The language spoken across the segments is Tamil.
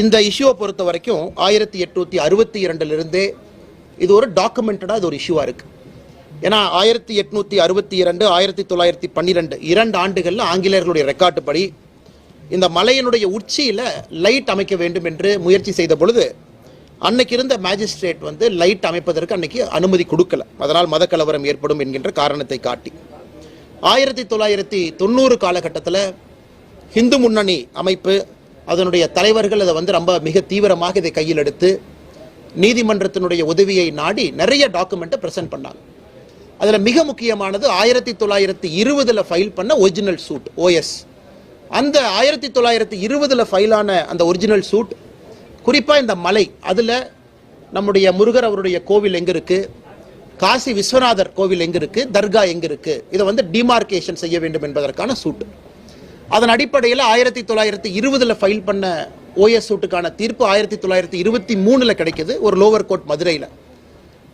இந்த இஷ்யூவை பொறுத்த வரைக்கும் ஆயிரத்தி எட்நூத்தி அறுபத்தி இரண்டுலேருந்தே இது ஒரு டாக்குமெண்டடாக இது ஒரு இஷ்யூவாக இருக்குது ஏன்னா ஆயிரத்தி எட்நூத்தி அறுபத்தி இரண்டு ஆயிரத்தி தொள்ளாயிரத்தி பன்னிரெண்டு இரண்டு ஆண்டுகளில் ஆங்கிலேயர்களுடைய ரெக்கார்டு படி இந்த மலையினுடைய உச்சியில் லைட் அமைக்க வேண்டும் என்று முயற்சி செய்த பொழுது அன்னைக்கு இருந்த மேஜிஸ்ட்ரேட் வந்து லைட் அமைப்பதற்கு அன்னைக்கு அனுமதி கொடுக்கல. அதனால் மத கலவரம் ஏற்படும் என்கின்ற காரணத்தை காட்டி. ஆயிரத்தி தொள்ளாயிரத்தி தொண்ணூறு காலகட்டத்தில் ஹிந்து முன்னணி அமைப்பு அதனுடைய தலைவர்கள் அதை வந்து ரொம்ப மிக தீவிரமாக இதை கையில் எடுத்து நீதிமன்றத்தினுடைய உதவியை நாடி நிறைய டாக்குமெண்ட்டை ப்ரெசென்ட் பண்ணாங்க. அதில் மிக முக்கியமானது ஆயிரத்தி தொள்ளாயிரத்தி இருபதில் ஃபைல் பண்ண ஒரிஜினல் சூட் ஓஎஸ் அந்த ஆயிரத்தி தொள்ளாயிரத்தி இருபதில் ஃபைலான அந்த ஒரிஜினல் சூட் குறிப்பாக இந்த மலை அதில் நம்முடைய முருகர் அவருடைய கோவில் எங்கே இருக்குது காசி விஸ்வநாதர் கோவில் எங்கே இருக்குது தர்கா எங்கே இருக்குது இதை வந்து டிமார்க்கேஷன் செய்ய வேண்டும் என்பதற்கான சூட் அதன் அடிப்படையில் ஆயிரத்தி தொள்ளாயிரத்தி இருபதில் ஃபைல் பண்ண ஓஎஸ் சூட்டுக்கான தீர்ப்பு ஆயிரத்தி தொள்ளாயிரத்தி இருபத்தி மூணில் கிடைக்கிது ஒரு லோவர் கோர்ட் மதுரையில்.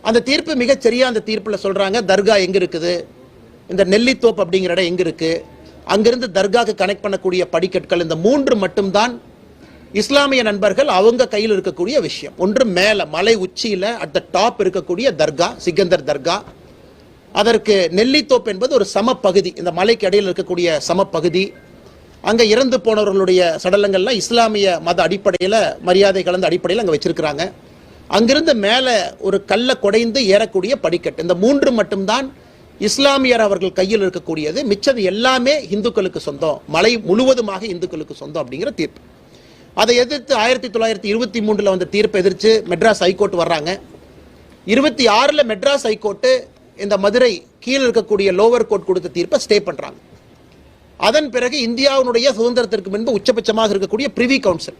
அந்த தீர்ப்பு மிகச் சரியாக அந்த தீர்ப்பில் சொல்கிறாங்க தர்கா எங்கே இருக்குது? இந்த நெல்லித்தோப்பு அப்படிங்கிற இடம் எங்கே இருக்குது அங்கிருந்து தர்காக்கு கனெக்ட் பண்ணக்கூடிய படிக்கற்கள் இந்த மூன்று மட்டும்தான் இஸ்லாமிய நண்பர்கள் அவங்க கையில் இருக்கக்கூடிய விஷயம். ஒன்று மேலே மலை உச்சியில் அட் த டாப் இருக்கக்கூடிய தர்கா சிக்கந்தர் தர்கா. அதற்கு நெல்லித்தோப்பு என்பது ஒரு சமப்பகுதி. இந்த மலைக்கு இடையில் இருக்கக்கூடிய சமப்பகுதி. அங்கே இறந்து போனவர்களுடைய சடலங்கள்லாம் இஸ்லாமிய மத அடிப்படையில் மரியாதை கலந்த அடிப்படையில் அங்கே வச்சிருக்கிறாங்க. அங்கிருந்து மேலே ஒரு கல்லை குடைந்து ஏறக்கூடிய படிக்கட்டு. இந்த மூன்று மட்டும்தான் இஸ்லாமியர் அவர்கள் கையில் இருக்கக்கூடியது. மிச்சது எல்லாமே இந்துக்களுக்கு சொந்தம். மலை முழுவதுமாக இந்துக்களுக்கு சொந்தம் அப்படிங்கிற தீர்ப்பு. அதை எதிர்த்து ஆயிரத்தி தொள்ளாயிரத்தி இருபத்தி மூன்றில் வந்த தீர்ப்பை எதிர்த்து மெட்ராஸ் ஹைகோர்ட் வர்றாங்க. இருபத்தி ஆறில் மெட்ராஸ் ஹைகோர்ட்டு இந்த மதுரை கீழே இருக்கக்கூடிய லோவர் கோர்ட் கொடுத்த தீர்ப்பை ஸ்டே பண்ணுறாங்க அதன் பிறகு இந்தியாவினுடைய சுதந்திரத்திற்கு முன்பு உச்சபட்சமாக இருக்கக்கூடிய பிரிவி கவுன்சில்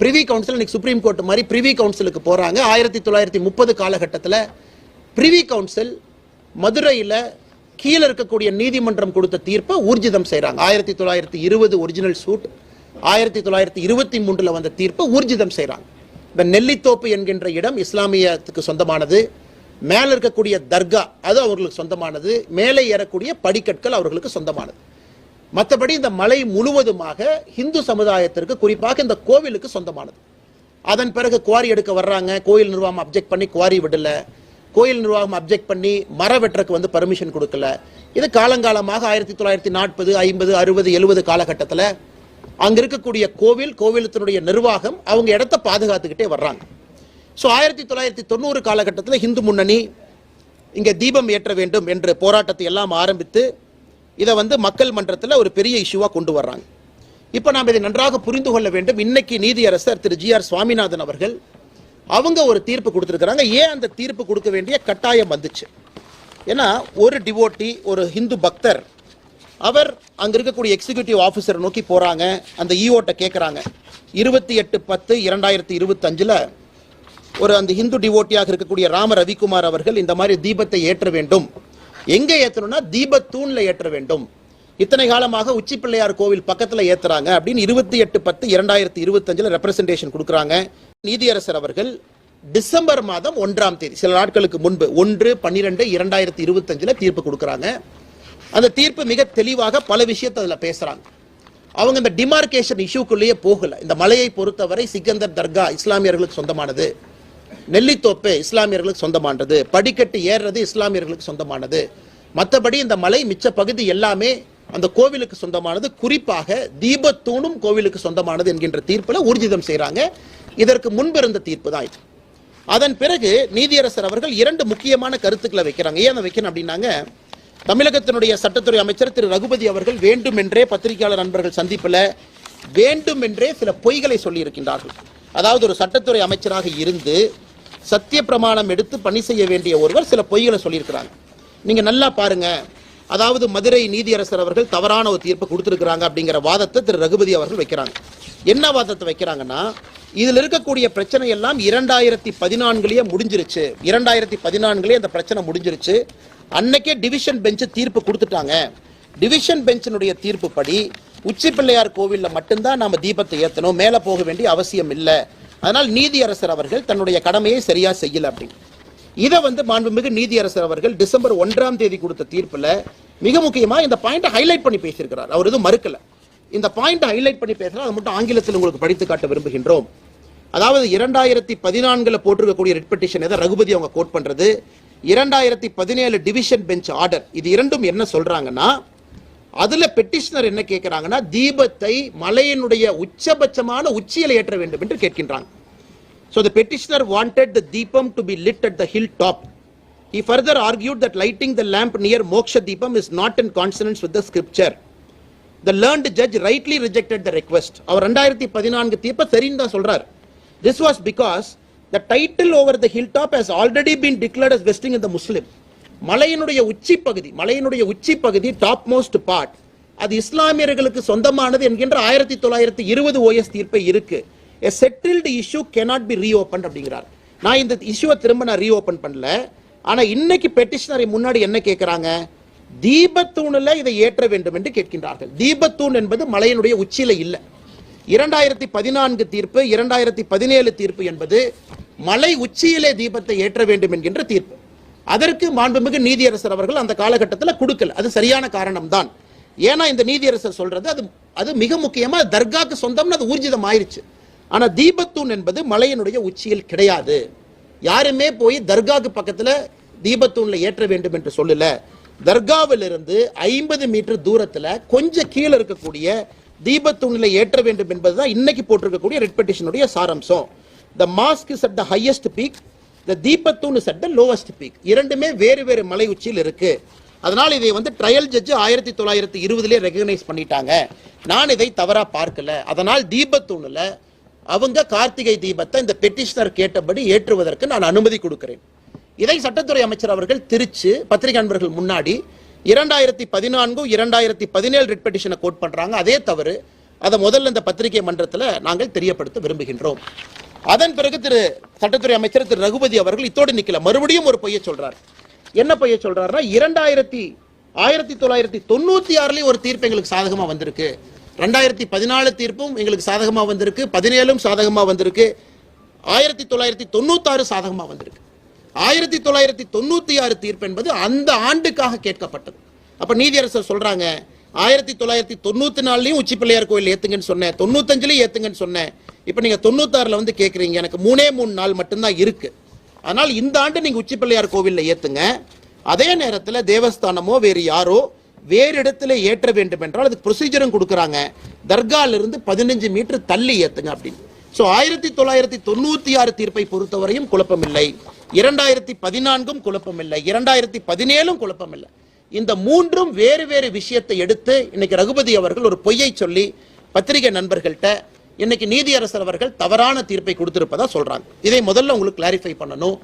பிரிவி கவுன்சில் இன்னைக்கு சுப்ரீம் கோர்ட் மாதிரி பிரிவி கவுன்சிலுக்கு போகிறாங்க ஆயிரத்தி தொள்ளாயிரத்தி முப்பது காலகட்டத்தில் பிரிவி கவுன்சில் மதுரையில் கீழே இருக்கக்கூடிய நீதிமன்றம் கொடுத்த தீர்ப்பை ஊர்ஜிதம் செய்கிறாங்க ஆயிரத்தி தொள்ளாயிரத்தி இருபது ஒரிஜினல் சூட் ஆயிரத்தி தொள்ளாயிரத்தி இருபத்தி மூன்றில் வந்த தீர்ப்பை ஊர்ஜிதம் செய்கிறாங்க இந்த நெல்லித்தோப்பு என்கின்ற இடம் இஸ்லாமியத்துக்கு சொந்தமானது. மேலே இருக்கக்கூடிய தர்கா அது அவர்களுக்கு சொந்தமானது. மேலே ஏறக்கூடிய படிக்கற்கள் அவர்களுக்கு சொந்தமானது. மற்றபடி இந்த மலை முழுவதுமாக இந்து சமுதாயத்திற்கு குறிப்பாக இந்த கோவிலுக்கு சொந்தமானது. அதன் பிறகு குவாரி எடுக்க வர்றாங்க. கோயில் நிர்வாகம் அப்ஜெக்ட் பண்ணி குவாரி விடல. கோயில் நிர்வாகம் அப்ஜெக்ட் பண்ணி மர வெட்டுறக்கு வந்து பர்மிஷன் கொடுக்கல. இது காலங்காலமாக ஆயிரத்தி தொள்ளாயிரத்தி நாற்பது ஐம்பது அறுபது எழுபது காலகட்டத்தில் அங்கே இருக்கக்கூடிய கோவில் கோவிலத்தினுடைய நிர்வாகம் அவங்க இடத்த பாதுகாத்துக்கிட்டே வர்றாங்க. ஸோ ஆயிரத்தி தொள்ளாயிரத்தி தொண்ணூறு காலகட்டத்தில் இந்து முன்னணி இங்கே தீபம் ஏற்ற வேண்டும் என்று போராட்டத்தை எல்லாம் ஆரம்பித்து இதை வந்து மக்கள் மன்றத்தில் ஒரு பெரிய இஷ்யூவாக கொண்டு வர்றாங்க. இப்போ நாம் இதை நன்றாக புரிந்து கொள்ள வேண்டும். இன்னைக்கு நீதியரசர் திரு ஜி ஆர் சுவாமிநாதன் அவர்கள் அவங்க ஒரு தீர்ப்பு கொடுத்துருக்குறாங்க. ஏன் அந்த தீர்ப்பு கொடுக்க வேண்டிய கட்டாயம் வந்துச்சு? ஏன்னா ஒரு டிவோட்டி ஒரு ஹிந்து பக்தர் அவர் அங்கே இருக்கக்கூடிய எக்ஸிகியூட்டிவ் ஆஃபீஸரை நோக்கி போகிறாங்க அந்த இஓட்டை கேட்குறாங்க இருபத்தி எட்டு பத்து இரண்டாயிரத்தி இருபத்தஞ்சில் ஒரு அந்த ஹிந்து டிவோட்டியாக இருக்கக்கூடிய ராம ரவிக்குமார் அவர்கள் இந்த மாதிரி தீபத்தை ஏற்ற வேண்டும். எங்க ஏற்றணும்னா தீபத்தூண்ல ஏற்ற வேண்டும். இத்தனை காலமாக உச்சி பிள்ளையார் கோவில் பக்கத்துல ஏத்துறாங்க அப்படின்னு இருபத்தி எட்டு பத்து இரண்டாயிரத்தி இருபத்தஞ்சுல ரெப்ரசன்டேஷன் கொடுக்குறாங்க. நீதியரசர் அவர்கள் டிசம்பர் மாதம் ஒன்றாம் தேதி சில நாட்களுக்கு முன்பு ஒன்று பன்னிரெண்டு இரண்டாயிரத்தி இருபத்தஞ்சுல தீர்ப்பு கொடுக்குறாங்க. அந்த தீர்ப்பு மிக தெளிவாக பல விஷயத்தை அதில் பேசுறாங்க. அவங்க இந்த டிமார்கேஷன் இஷ்யூக்குள்ளேயே போகல. இந்த மலையை பொறுத்தவரை சிக்கந்தர் தர்கா இஸ்லாமியர்களுக்கு சொந்தமானது. நெல்லித்தோப்பு இஸ்லாமியர்களுக்கு சொந்தமானது படிக்கட்டு ஏறுறது இஸ்லாமியர்களுக்கு சொந்தமானது. மற்றபடி இந்த மலை மிச்ச பகுதி எல்லாமே அந்த கோவிலுக்கு சொந்தமானது. குறிப்பாக தீபத்தூணும் கோவிலுக்கு சொந்தமானது என்கின்ற தீர்ப்பில் ஊர்ஜிதம் செய்றாங்க. இதற்கு முன்பு இருந்த தீர்ப்பு தான் இது. அதன் பிறகு நீதியரசர் அவர்கள் இரண்டு முக்கியமான கருத்துக்களை வைக்கிறாங்க. ஏன் அதை வைக்கணும் அப்படின்னாங்க தமிழகத்தினுடைய சட்டத்துறை அமைச்சர் திரு. ரகுபதி அவர்கள் வேண்டுமென்றே பத்திரிகையாளர் நண்பர்கள் சந்திப்பில் வேண்டுமென்றே சில பொய்களை சொல்லியிருக்கின்றார்கள். அதாவது ஒரு சட்டத்துறை அமைச்சராக இருந்து சத்திய பிரமாணம் எடுத்து பணி செய்ய வேண்டிய ஒருவர் சில பொய்களை சொல்லியிருக்கிறாங்க. நீங்க நல்லா பாருங்க. அதாவது மதுரை நீதியரசர் அவர்கள் தவறான ஒரு தீர்ப்பு கொடுத்துருக்குறாங்க அப்படிங்கிற வாதத்தை திரு ரகுபதி அவர்கள் வைக்கிறாங்க. என்ன வாதத்தை வைக்கிறாங்கன்னா இதில் இருக்கக்கூடிய பிரச்சனை எல்லாம் இரண்டாயிரத்தி பதினான்குலேயே முடிஞ்சிருச்சு. இரண்டாயிரத்தி பதினான்குலேயே அந்த பிரச்சனை முடிஞ்சிருச்சு. அன்னைக்கே டிவிஷன் பெஞ்சு தீர்ப்பு கொடுத்துட்டாங்க. டிவிஷன் பெஞ்சினுடைய தீர்ப்பு படி உச்சி பிள்ளையார் கோவிலில் மட்டும்தான் நாம் தீபத்தை ஏற்றணும் மேலே போக வேண்டிய அவசியம் இல்லை. அதனால் நீதியரசர் அவர்கள் தன்னுடைய கடமையை சரியா செய்யல அப்படின்னு இதை வந்து மாண்புமிகு நீதியரசர் அவர்கள் டிசம்பர் ஒன்றாம் தேதி கொடுத்த தீர்ப்பில் மிக முக்கியமாக இந்த பாயிண்ட்டை ஹைலைட் பண்ணி பேசியிருக்கிறார். அவர் எதுவும் மறுக்கல. இந்த பாயிண்ட் ஹைலைட் பண்ணி பேசுகிறார் அதை மட்டும் ஆங்கிலத்தில் உங்களுக்கு படித்து காட்ட விரும்புகின்றோம். அதாவது இரண்டாயிரத்தி பதினான்கில் போட்டிருக்கக்கூடிய ரெட் பெட்டிஷன் எதை ரகுபதி அவங்க கோட் பண்ணுறது இரண்டாயிரத்தி பதினேழு டிவிஷன் பெஞ்ச் ஆர்டர் இது இரண்டும் என்ன சொல்கிறாங்கன்னா அதுல பெட்டிஷனர் என்ன கேட்கிறாங்கன்னா தீபத்தை மலையினுடைய உச்சபட்சமான உச்சியில் ஏற்ற வேண்டும் என்று கேட்கின்றாங்க so the petitioner wanted the deepam to be lit at the hill top he further argued that lighting the lamp near moksha deepam is not in consonance with the scripture. The learned judge rightly rejected the request. அவர் ரெண்டாயிரத்தி பதினான்கு தீர்ப்ப சரின்னு தான் சொல்றார் this was because the title over the hill top has already been declared as vesting in the Muslim மலையினுடைய உச்சி பகுதி மலையினுடைய உச்சி பகுதி டாப் மோஸ்ட் பார்ட் அது இஸ்லாமியர்களுக்கு சொந்தமானது என்கின்ற ஆயிரத்தி தொள்ளாயிரத்தி இருபது ஓஎஸ் தீர்ப்பை இருக்கு. A settled issue cannot be reopen அப்படிங்கிறார். நான் இந்த இஷ்யூவை திரும்ப நான் ரீஓபன் பண்ணல. ஆனால் இன்னைக்கு பெட்டிஷனரை முன்னாடி என்ன கேட்குறாங்க தீபத்தூணில் இதை ஏற்ற வேண்டும் என்று கேட்கின்றார்கள். தீபத்தூண் என்பது மலையினுடைய உச்சியில் இல்லை. இரண்டாயிரத்தி பதினான்கு தீர்ப்பு இரண்டாயிரத்தி பதினேழு தீர்ப்பு என்பது மலை உச்சியிலே தீபத்தை ஏற்ற வேண்டும் என்கின்ற தீர்ப்பு. அதற்கு மாண்புமிகு நீதியரசர் அவர்கள் அந்த காலகட்டத்தில் கொடுக்கல. அது சரியான காரணம் தான் ஏன்னா இந்த நீதியரசர் சொல்றது அது அது மிக முக்கியமா தர்காக்கு சொந்தம்னு அது ஊர்ஜிதம் ஆயிருச்சு. ஆனா தீபத்தூண் என்பது மலையினுடைய உச்சியில் கிடையாது. யாருமே போய் தர்காக்கு பக்கத்துல தீபத்தூண்ல ஏற்ற வேண்டும் என்று சொல்லல. தர்காவிலிருந்து ஐம்பது மீட்டர் தூரத்துல கொஞ்சம் கீழே இருக்கக்கூடிய தீபத்தூண்ல ஏற்ற வேண்டும் என்பதுதான் இன்னைக்கு போட்டிருக்கக்கூடிய writ பெட்டிஷனுடைய the mosque is at the highest peak இந்த தீபத்தூண் இஸ் லோவஸ்ட் பீக் இரண்டுமே வேறு வேறு மலை உச்சியில் இருக்கு. அதனால் இதை வந்து ட்ரையல் ஜட்ஜு ஆயிரத்தி தொள்ளாயிரத்தி இருபதுலேயே ரெகனைஸ் பண்ணிட்டாங்க. நான் இதை தவறாக பார்க்கல. அதனால் தீபத்தூணில் அவங்க கார்த்திகை தீபத்தை இந்த பெட்டிஷனர் கேட்டபடி ஏற்றுவதற்கு நான் அனுமதி கொடுக்கிறேன். இதை சட்டத்துறை அமைச்சர் அவர்கள் திருச்சு பத்திரிகை அன்பர்கள் முன்னாடி இரண்டாயிரத்தி பதினான்கு இரண்டாயிரத்தி பதினேழு ரிட் பெட்டிஷனை கோட் பண்ணுறாங்க அதே தவறு. அதை முதல்ல இந்த பத்திரிகை மன்றத்தில் நாங்கள் தெரியப்படுத்த விரும்புகின்றோம். அதன் பிறகு திரு சட்டத்துறை அமைச்சர் திரு ரகுபதி அவர்கள் இத்தோடு நிக்கல. மறுபடியும் ஒரு பொய்யை சொல்றார். என்ன பொய்ய சொல்றாருன்னா இரண்டாயிரத்தி ஆயிரத்தி தொள்ளாயிரத்தி தொண்ணூத்தி ஆறுலயும் ஒரு தீர்ப்பு எங்களுக்கு சாதகமா வந்திருக்கு. ரெண்டாயிரத்தி பதினாலு தீர்ப்பும் எங்களுக்கு சாதகமா வந்திருக்கு. பதினேழும் சாதகமா வந்திருக்கு. ஆயிரத்தி தொள்ளாயிரத்தி தொண்ணூத்தாறு சாதகமா வந்திருக்கு. ஆயிரத்தி தொள்ளாயிரத்தி தொண்ணூத்தி ஆறு தீர்ப்பு என்பது அந்த ஆண்டுக்காக கேட்கப்பட்டது. அப்ப நீதியரசர் சொல்றாங்க ஆயிரத்தி தொள்ளாயிரத்தி தொண்ணூத்தி நாலுலயும் உச்சி பிள்ளையார் கோயில் ஏத்துங்கன்னு சொன்னேன் தொண்ணூத்தஞ்சுலயும் ஏத்துங்கன்னு சொன்னேன். இப்போ நீங்கள் தொண்ணூத்தாறில் வந்து கேட்குறீங்க எனக்கு மூணே மூணு நாள் மட்டும்தான் இருக்குது அதனால் இந்த ஆண்டு நீங்கள் உச்சிப்பிள்ளையார் கோவிலில் ஏற்றுங்க அதே நேரத்தில் தேவஸ்தானமோ வேறு யாரோ வேறு இடத்துல ஏற்ற வேண்டும் என்றால் அதுக்கு ப்ரொசீஜரும் கொடுக்குறாங்க. தர்காலிருந்து பதினஞ்சு மீட்டர் தள்ளி ஏற்றுங்க அப்படின்னு. ஸோ ஆயிரத்தி தொள்ளாயிரத்தி தொண்ணூற்றி ஆறு தீர்ப்பை பொறுத்தவரையும் குழப்பமில்லை. இரண்டாயிரத்தி பதினான்கும் குழப்பமில்லை. இரண்டாயிரத்தி பதினேழும் குழப்பமில்லை. இந்த மூன்றும் வேறு வேறு விஷயத்தை எடுத்து இன்னைக்கு ரகுபதி அவர்கள் ஒரு பொய்யை சொல்லி பத்திரிகை நண்பர்கள்ட்ட இன்னைக்கு நீதியரசர் அவர்கள் தவறான தீர்ப்பை கொடுத்திருப்பதா சொல்றாங்க. இதை முதல்ல உங்களுக்கு கிளாரிஃபை பண்ணணும்.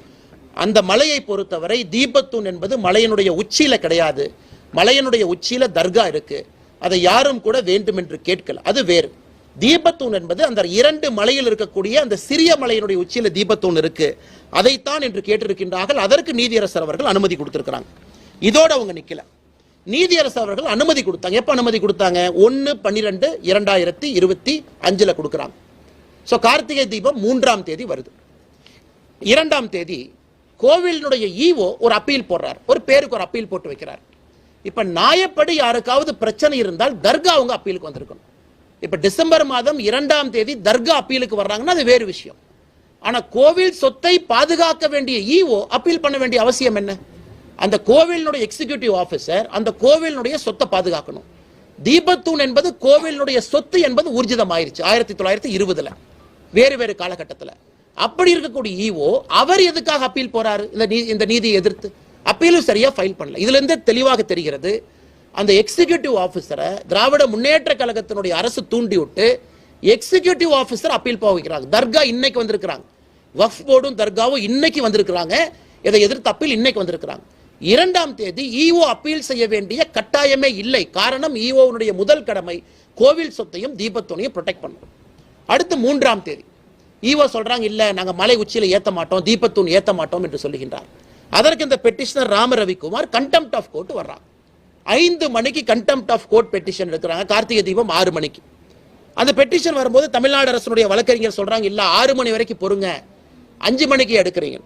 அந்த மலையை பொறுத்தவரை தீபத்தூண் என்பது மலையினுடைய உச்சியில கிடையாது. மலையினுடைய உச்சியில தர்கா இருக்கு. அதை யாரும் கூட வேண்டும் என்று கேட்கல. அது வேறு. தீபத்தூண் என்பது அந்த இரண்டு மலையில் இருக்கக்கூடிய அந்த சிறிய மலையினுடைய உச்சியில தீபத்தூண் இருக்கு. அதைத்தான் என்று கேட்டிருக்கின்றார்கள். அதற்கு நீதியரசர் அவர்கள் அனுமதி கொடுத்திருக்கிறாங்க. இதோட அவங்க நிக்கல. நீதியரசு அவர்கள் அனுமதி கொடுத்தாங்க. எப்போ அனுமதி கொடுத்தாங்க? ஒன்னு பன்னிரெண்டு இரண்டாயிரத்தி இருபத்தி அஞ்சுல கொடுக்குறாங்க. சோ கார்த்திகை தீபம் மூன்றாம் தேதி வருது. இரண்டாம் தேதி கோவிலினுடைய ஈவோ ஒரு அப்பீல் போடுறார். ஒரு பேருக்கு ஒரு அப்பீல் போட்டு வைக்கிறார். இப்ப நியாயப்படி யாருக்காவது பிரச்சனை இருந்தால் தர்கா அவங்க அப்பீலுக்கு வந்திருக்கணும். இப்ப டிசம்பர் மாதம் இரண்டாம் தேதி தர்கா அப்பீலுக்கு வர்றாங்கன்னா அது வேறு விஷயம். ஆனா கோவில் சொத்தை பாதுகாக்க வேண்டிய ஈவோ அப்பீல் பண்ண வேண்டிய அவசியம் என்ன? அந்த கோவிலினுடைய எக்ஸிகியூட்டிவ் ஆஃபீஸர் அந்த கோவிலினுடைய சொத்தை பாதுகாக்கணும். தீபத்தூண் என்பது கோவிலினுடைய சொத்து என்பது ஊர்ஜிதம் ஆயிருச்சு ஆயிரத்தி தொள்ளாயிரத்தி இருபதுல. வேறு வேறு காலகட்டத்தில். அப்படி இருக்கக்கூடிய இஓ அவர் எதுக்காக அப்பீல் போறாரு? இந்த நீ இந்த நீதியை எதிர்த்து. அப்பீலும் சரியா ஃபைல் பண்ணல. இதுல இருந்து தெளிவாக தெரிகிறது அந்த எக்ஸிகியூட்டிவ் ஆஃபீஸரை திராவிட முன்னேற்ற கழகத்தினுடைய அரசு தூண்டி விட்டு எக்ஸிகியூட்டிவ் ஆஃபீஸர் அப்பீல் போக வைக்கிறாங்க. தர்கா இன்னைக்கு வந்திருக்கிறாங்க. வஃப் போர்டும் தர்காவும் இன்னைக்கு வந்திருக்கிறாங்க. இதை எதிர்த்து அப்பீல் இன்னைக்கு வந்திருக்கிறாங்க. இரண்டாம் தேதி ஈஓ அப்பீல் செய்ய வேண்டிய கட்டாயமே இல்லை. காரணம் இஓனுடைய முதல் கடமை கோவில் சொத்தையும் தீபத்துணையும் ப்ரொடெக்ட் பண்ணணும். அடுத்து மூன்றாம் தேதி. ஈஓ சொல்றாங்க இல்ல நாங்க மலை உச்சியில ஏத்த மாட்டோம் தீபத்தூண் ஏத்த மாட்டோம் என்று சொல்லுகின்றார். அதற்கு இந்த petitioner Rama Ravikumar contempt of court வர்றாங்க ஐந்து மணிக்கு கண்டெம்ட் ஆஃப் கோர்ட் பெட்டிஷன் எடுக்கிறாங்க. கார்த்திகை தீபம் ஆறு மணிக்கு. அந்த பெட்டிஷன் வரும்போது தமிழ்நாடு அரசனுடைய வழக்கறிஞர் சொல்றாங்க இல்ல ஆறு மணி வரைக்கும் பொறுங்க. அஞ்சு மணிக்கு எடுக்கிறீங்க.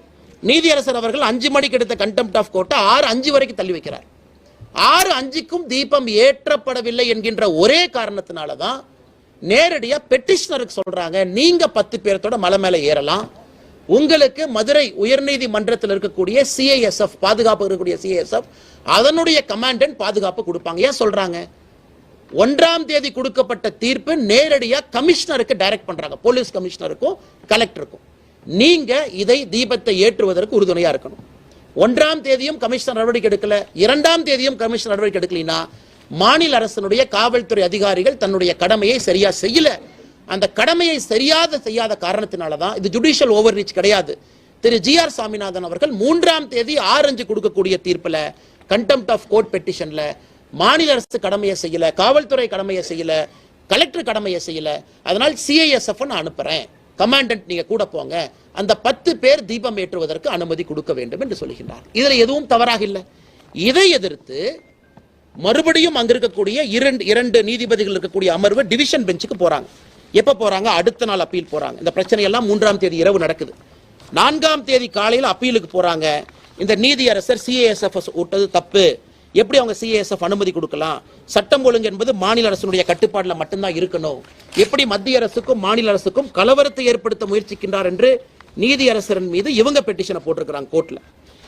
நீதியரசர் அவர்கள் அஞ்சு மணிக்கு எடுத்த கண்டெம்ட் ஆஃப் கோர்ட்டை ஆறு அஞ்சு வரைக்கும் தள்ளி வைக்கிறார். ஆறு அஞ்சுக்கும் தீபம் ஏற்றப்படவில்லை என்கின்ற ஒரே காரணத்தினால தான் நேரடியாக பெட்டிஷனருக்கு சொல்கிறாங்க நீங்கள் பத்து பேர்த்தோட மலை மேலே ஏறலாம். உங்களுக்கு மதுரை உயர்நீதிமன்றத்தில் இருக்கக்கூடிய சிஐஎஸ்எஃப் பாதுகாப்பு இருக்கக்கூடிய சிஐஎஸ்எஃப் அதனுடைய கமாண்டன்ட் பாதுகாப்பு கொடுப்பாங்க. ஏன் சொல்கிறாங்க ஒன்றாம் தேதி கொடுக்கப்பட்ட தீர்ப்பு நேரடியாக கமிஷனருக்கு டைரக்ட் பண்ணுறாங்க போலீஸ் கமிஷனருக்கும் கலெக்டருக்கும் நீங்க இதை தீபத்தை ஏற்றுவதற்கு உறுதுணையா இருக்கணும். ஒன்றாம் தேதியும் கமிஷனர் நடவடிக்கை எடுக்கல. இரண்டாம் தேதியும் கமிஷன் நடவடிக்கை எடுக்கலைன்னா மாநில அரசினுடைய காவல்துறை அதிகாரிகள் தன்னுடைய கடமையை சரியா செய்யல. அந்த கடமையை சரியாக செய்யாத காரணத்தினால தான் இது ஜுடிஷியல் ஓவர் ரீச் கிடையாது. திரு ஜி ஆர் சாமிநாதன் அவர்கள் மூன்றாம் தேதி ஆரஞ்சு கொடுக்கக்கூடிய தீர்ப்பில் கண்டெம்ட் ஆஃப் கோர்ட் பெட்டிஷன்ல மாநில அரசு கடமையை செய்யல காவல்துறை கடமையை செய்யல கலெக்டர் கடமையை செய்யல. அதனால் சிஐஎஸ்எஃப் நான் அனுப்புறேன். கமாண்டன்ட் நீங்க கூட போங்க. அந்த பத்து பேர் தீபம் ஏற்றுவதற்கு அனுமதி கொடுக்க வேண்டும் என்று சொல்லுகின்றார் இதில் எதுவும் தவறாக இல்லை. இதை எதிர்த்து மறுபடியும் அங்க இருக்கக்கூடிய இரண்டு இரண்டு நீதிபதிகள் இருக்கக்கூடிய அமர்வு டிவிஷன் பெஞ்சுக்கு போறாங்க. எப்ப போறாங்க? அடுத்த நாள் அப்பீல் போறாங்க. இந்த பிரச்சனை எல்லாம் மூன்றாம் தேதி இரவு நடக்குது. நான்காம் தேதி காலையில் அப்பீலுக்கு போறாங்க. இந்த நீதியரசர் சிஏஎஸ்எஃப்எஸ் விட்டது தப்பு. எப்படி அவங்க சிஏஎஸ்எஃப் அனுமதி கொடுக்கலாம்? சட்டம் ஒழுங்கு என்பது மாநில அரசினுடைய கட்டுப்பாட்டில் மட்டும்தான் இருக்கணும். எப்படி மத்திய அரசுக்கும் மாநில அரசுக்கும் கலவரத்தை ஏற்படுத்த முயற்சிக்கின்றார் என்று நீதியரசரின் மீது இவங்க பெட்டிஷனை போட்டிருக்கிறாங்க கோர்ட்ல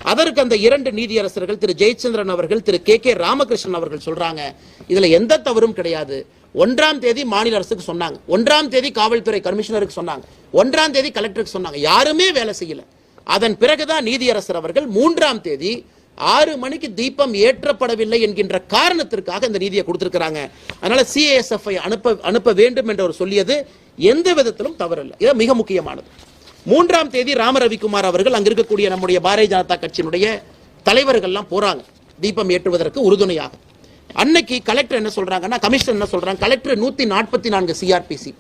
அதற்கு அந்த இரண்டு நீதியரசர்கள் திரு ஜெயச்சந்திரன் அவர்கள் திரு கே கே ராமகிருஷ்ணன் அவர்கள் சொல்றாங்க இதுல எந்த தவறும் கிடையாது. ஒன்றாம் தேதி மாநில அரசுக்கு சொன்னாங்க. ஒன்றாம் தேதி காவல்துறை கமிஷனருக்கு சொன்னாங்க. ஒன்றாம் தேதி கலெக்டருக்கு சொன்னாங்க. யாருமே வேலை செய்யல. அதன் பிறகுதான் நீதியரசர் அவர்கள் மூன்றாம் தேதி ஆறு மணிக்கு தீபம் ஏற்றப்படவில்லை என்கின்ற காரணத்திற்காக இந்த நீதியை கொடுத்திருக்கிறாங்க. அதனால சிஏஎஸ்எஃப் அனுப்ப அனுப்ப வேண்டும் என்று அவர் சொல்லியது எந்த விதத்திலும் தவறில்லை. இது மிக முக்கியமானது. மூன்றாம் தேதி ராம ரவிக்குமார் அவர்கள் அங்க இருக்கக்கூடிய நம்முடைய பாரதிய ஜனதா கட்சியினுடைய தலைவர்கள்லாம் போறாங்க. தீபம் ஏற்றுவதற்கு உறுதுணையாக. அன்னைக்கு கலெக்டர் என்ன சொல்றாங்கன்னா கமிஷனர் என்ன சொல்றாங்க கலெக்டர் நூத்தி நாற்பத்தி நான்கு சிஆர்பிசி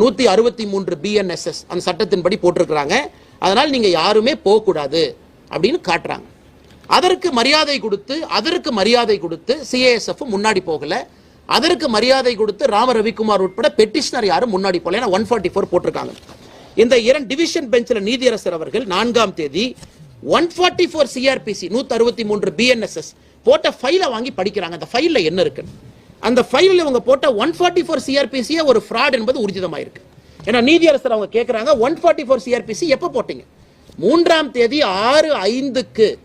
நூத்தி அறுபத்தி மூன்று பிஎன்எஸ்எஸ் அந்த சட்டத்தின்படி போட்டிருக்கிறாங்க. அதனால் நீங்க யாருமே போகக்கூடாது அப்படின்னு காட்டுறாங்க. அதற்கு மரியாதை கொடுத்து அதற்கு மரியாதை கொடுத்து சிஏஎஸ்எஃப் முன்னாடி போகல. அதற்கு மரியாதை கொடுத்து ராம ரவிக்குமார் உட்பட பெட்டிஷனர் யாரும் முன்னாடி போகல. ஏன்னா ஒன் ஃபார்ட்டி ஃபோர் போட்டிருக்காங்க. இந்த இரண்டு டிவிஷன் பெஞ்சில் நீதியரசர் அவர்கள் நான்காம் தேதி ஒன் ஃபார்ட்டி ஃபோர் சிஆர்பிசி நூற்றி அறுபத்தி மூன்று பிஎன்எஸ்எஸ் போட்ட ஃபைலை வாங்கி படிக்கிறாங்க. அந்த ஃபைலில் என்ன இருக்கு? அந்த ஃபைலில் இவங்க போட்ட ஒன் ஃபார்ட்டி ஃபோர் சிஆர்பிசியே ஒரு ஃப்ராட் என்பது உறுதிதமாயிருக்கு. ஏன்னா நீதியரசர் அவங்க கேட்குறாங்க ஒன் ஃபார்ட்டி ஃபோர் சிஆர்பிசி எப்போ போட்டீங்க? மூன்றாம் தேதி ஆறு ஐந்துக்கு.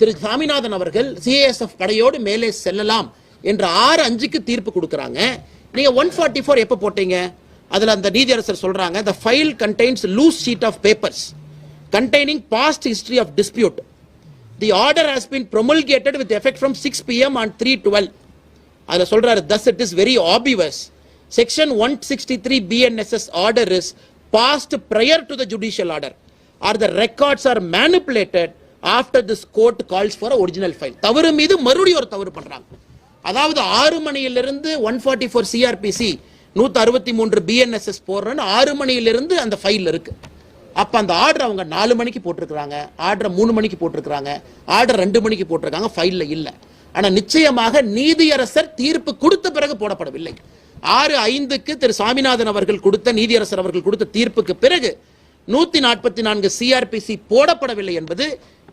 திரு சாமிநாதன் அவர்கள் சிஏஎஸ்எஃப் படையோடு மேலே செல்லலாம் என்று ஆறு அஞ்சுக்கு தீர்ப்பு கொடுக்குறாங்க நீங்கள் ஒன் ஃபார்ட்டி ஃபோர் எப்போ போட்டீங்க அதில் அந்த நீதியரசர் சொல்கிறாங்க the file contains loose sheet of papers containing past history of dispute the order has been promulgated with effect from six PM and three twelve அதில் சொல்கிறாரு thus it is very obvious section one sixty three BNSS order is passed prior to the judicial order or the records are manipulated after this court calls for original file தவறு மீது மறுபடியும் ஒரு தவறு பண்ணுறாங்க அதாவது ஆறு மணியிலிருந்து ஒன் ஃபார்ட்டி ஃபோர் சிஆர்பிசி நூற்றி அறுபத்தி மூன்று பிஎன்எஸ்எஸ் போடுறேன்னு ஆறு மணியிலிருந்து அந்த ஃபைல் இருக்கு. அப்போ அந்த ஆர்டர் அவங்க நாலு மணிக்கு போட்டிருக்கிறாங்க. ஆர்டரை மூணு மணிக்கு போட்டிருக்கிறாங்க. ஆர்டர் ரெண்டு மணிக்கு போட்டிருக்காங்க. ஃபைலில் இல்லை. ஆனால் நிச்சயமாக நீதியரசர் தீர்ப்பு கொடுத்த பிறகு போடப்படவில்லை. ஆறு ஐந்துக்கு திரு சாமிநாதன் அவர்கள் கொடுத்த நீதியரசர் அவர்கள் கொடுத்த தீர்ப்புக்கு பிறகு நூற்றி நாற்பத்தி நான்கு சிஆர்பிசி போடப்படவில்லை என்பது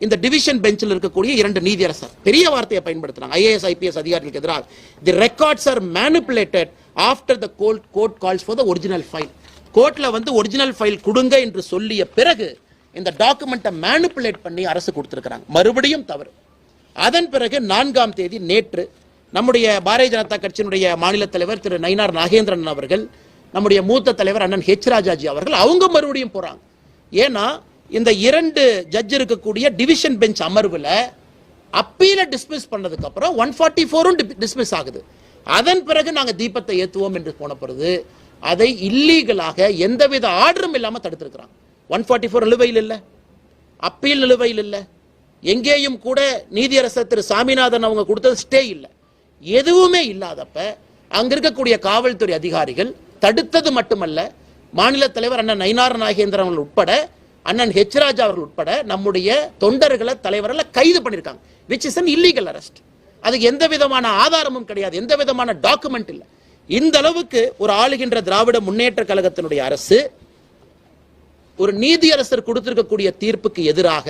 இந்த டிவிஷன் பெஞ்சில் இருக்கக்கூடிய இரண்டு நீதியரசர். பெரிய வார்த்தையை பயன்படுத்துறாங்க ஐஏஎஸ் ஐபிஎஸ் அதிகாரிகளுக்கு எதிராக. The records are manipulated after the cold court calls for the original file கோர்ட்டில் வந்து ஒரிஜினல் ஃபைல் கொடுங்க என்று சொல்லிய பிறகு இந்த டாக்குமெண்ட்டை மேனிப்புலேட் பண்ணி அரசு கொடுத்துருக்குறாங்க. மறுபடியும் தவறு. அதன் பிறகு நான்காம் தேதி நேற்று நம்முடைய பாரதிய ஜனதா கட்சியினுடைய மாநில தலைவர் திரு நயினார் நாகேந்திரன் அவர்கள் நம்முடைய மூத்த தலைவர் அண்ணன் ஹெச் ராஜாஜி அவர்கள் அவங்க மறுபடியும் போகிறாங்க ஏன்னா இந்த இரண்டு ஜட்ஜ் இருக்கக்கூடிய டிவிஷன் பெஞ்ச் அமர்வில் அப்பீல டிஸ்மிஸ் பண்ணதுக்கு அப்புறம் ஒன் ஃபார்ட்டி ஃபோரும் டிஸ்மிஸ் ஆகுது. அதன் பிறகு நாங்கள் தீபத்தை ஏற்றுவோம் என்று போன பிறகு அதை இல்லீகலாக எந்தவித ஆர்டரும் இல்லாமல் தடுத்திருக்கிறாங்க. ஒன் ஃபார்ட்டி ஃபோர் நிலுவையில் இல்லை. அப்பீல் நிலுவையில் இல்லை. எங்கேயும் கூட நீதியரசர் திரு சாமிநாதன் அவங்க கொடுத்தது ஸ்டே இல்லை. எதுவுமே இல்லாதப்ப அங்க இருக்கக்கூடிய காவல்துறை அதிகாரிகள் தடுத்தது மட்டுமல்ல மாநில தலைவர் அண்ணன் நயினார் நாகேந்திரன் உட்பட அண்ணன் ஹெச் ராஜா அவர்கள் உட்பட நம்முடைய தொண்டர்களை தலைவர்களை கைது பண்ணியிருக்காங்க which is an illegal arrest அதுக்கு எந்த விதமான ஆதாரமும் கிடையாது எந்த விதமான டாக்குமெண்ட் இல்லை. இந்த அளவுக்கு ஒரு ஆளுகின்ற திராவிட முன்னேற்ற கழகத்தினுடைய அரசு ஒரு நீதியரசர் கொடுத்திருக்கக்கூடிய தீர்ப்புக்கு எதிராக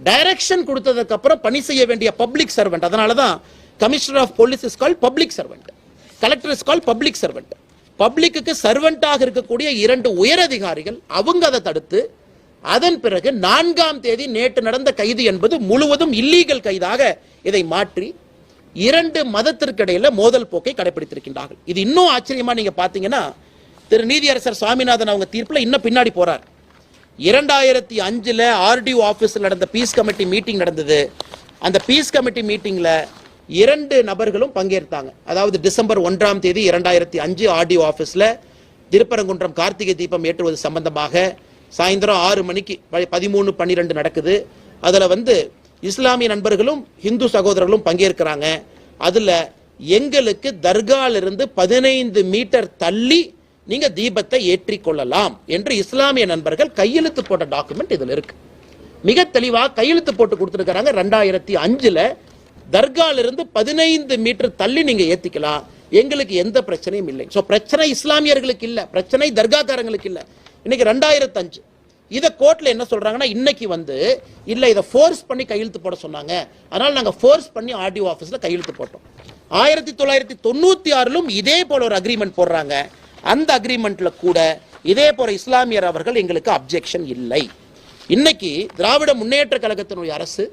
டைரக்ஷன் கொடுத்ததுக்கு அப்புறம் பணி செய்ய வேண்டிய பப்ளிக் சர்வெண்ட் அதனால தான் commissioner of police is call public servant collector is call public servant public சர்வெண்டாக இருக்கக்கூடிய இரண்டு உயரதிகாரிகள் அவங்க அதை தடுத்து அதன் பிறகு நான்காம் தேதி நேற்று நடந்த கைது என்பது முழுவதும் இல்லீகல் கைதாக இதை மாற்றி இரண்டு மதத்திற்கு இடையில மோதல் போக்கை கடைபிடித்திருக்கின்றார்கள் இது இன்னும் ஆச்சரியமா நீங்க பாத்தீங்கன்னா திரு நீதியரசர் சுவாமிநாதன் அவங்க தீர்ப்புல இன்னும் பின்னாடி போறார். இரண்டாயிரத்தி அஞ்சுல ஆர்டிஓ ஆபீஸ்ல நடந்த பீஸ் கமிட்டி மீட்டிங் நடந்தது. அந்த பீஸ் கமிட்டி மீட்டிங்ல இரண்டு நபர்களும் பங்கேற்றாங்க. அதாவது டிசம்பர் ஒன்றாம் தேதி இரண்டாயிரத்தி அஞ்சு ஆர்டிஓ ஆஃபீஸில் திருப்பரங்குன்றம் கார்த்திகை தீபம் ஏற்றுவது சம்பந்தமாக சாயந்தரம் ஆறு மணிக்கு ப- பதிமூணு பன்னிரெண்டு நடக்குது. அதில் வந்து இஸ்லாமிய நண்பர்களும் இந்து சகோதரர்களும் பங்கேற்கிறாங்க. அதில் எங்களுக்கு தர்காலிருந்து பதினைந்து மீட்டர் தள்ளி நீங்கள் தீபத்தை ஏற்றிக்கொள்ளலாம் என்று இஸ்லாமிய நண்பர்கள் கையெழுத்து போட்ட டாக்குமெண்ட் இதில் இருக்கு. மிக தெளிவாக கையெழுத்து போட்டு கொடுத்துருக்கிறாங்க. ரெண்டாயிரத்தி அஞ்சில் தர்காலிருந்து பதினைந்து மீட்டர் தள்ளி நீங்கள் ஏற்றிக்கலாம் எங்களுக்கு எந்த பிரச்சனையும் இல்லை. ஸோ பிரச்சனை இஸ்லாமியர்களுக்கு இல்லை. பிரச்சனை தர்காக்காரங்களுக்கு இல்லை. இன்னைக்கு ரெண்டாயிரத்தஞ்சு. இதை கோர்ட்டில் என்ன சொல்கிறாங்கன்னா இன்னைக்கு வந்து இல்லை இதை ஃபோர்ஸ் பண்ணி கையெழுத்து போட சொன்னாங்க. அதனால் நாங்கள் ஃபோர்ஸ் பண்ணி ஆர்டிஓ ஆஃபீஸில் கையெழுத்து போட்டோம். ஆயிரத்தி தொள்ளாயிரத்தி தொண்ணூற்றி ஆறிலும் இதே போல ஒரு அக்ரிமெண்ட் போடுறாங்க. அந்த அக்ரிமெண்ட்டில் கூட இதே போல இஸ்லாமியர் அவர்கள் எங்களுக்கு அப்ஜெக்ஷன் இல்லை. இன்னைக்கு திராவிட முன்னேற்ற கழகத்தினுடைய அரசு